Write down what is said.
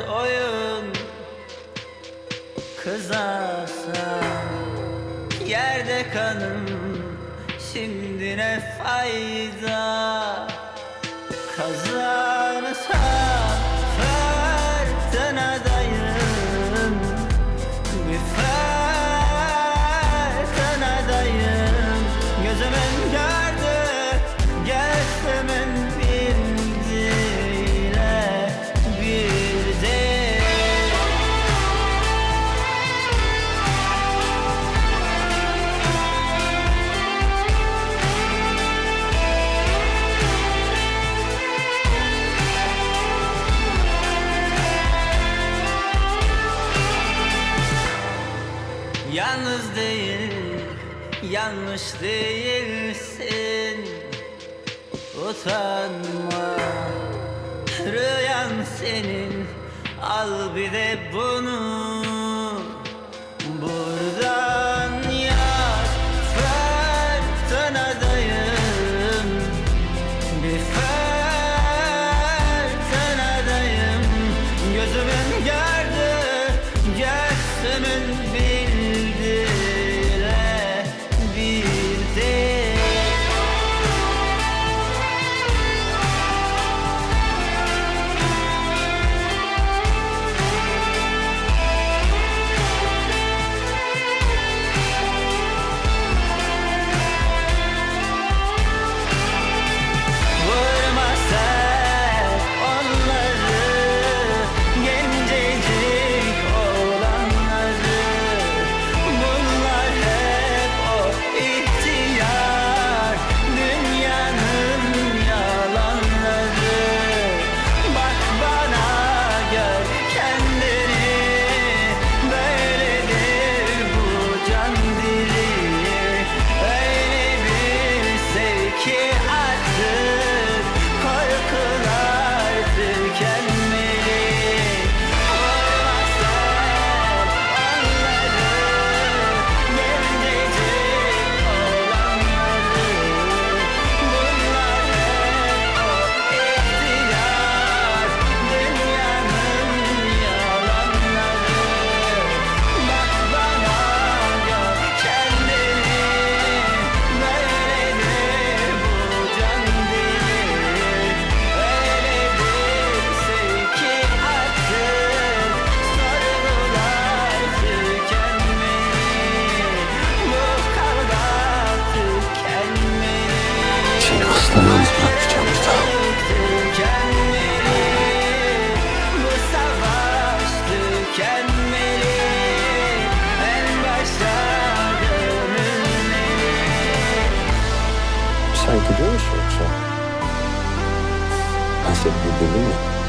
oyun. Kızarsan Yerde kanım. Şimdi ne fayda? Kazanırsam Fırtınadayım. Bir fırtınadayım. Gözümün gördü yanlış değilsin. Utanma, rüyan senin. Al bir de bunu. Buradan yak, fırtınadayım Bir fırtınadayım. Gözümün gördü Göğsümün bildiğiyle Sen gidiyor musun yoksa? Ben seni mü?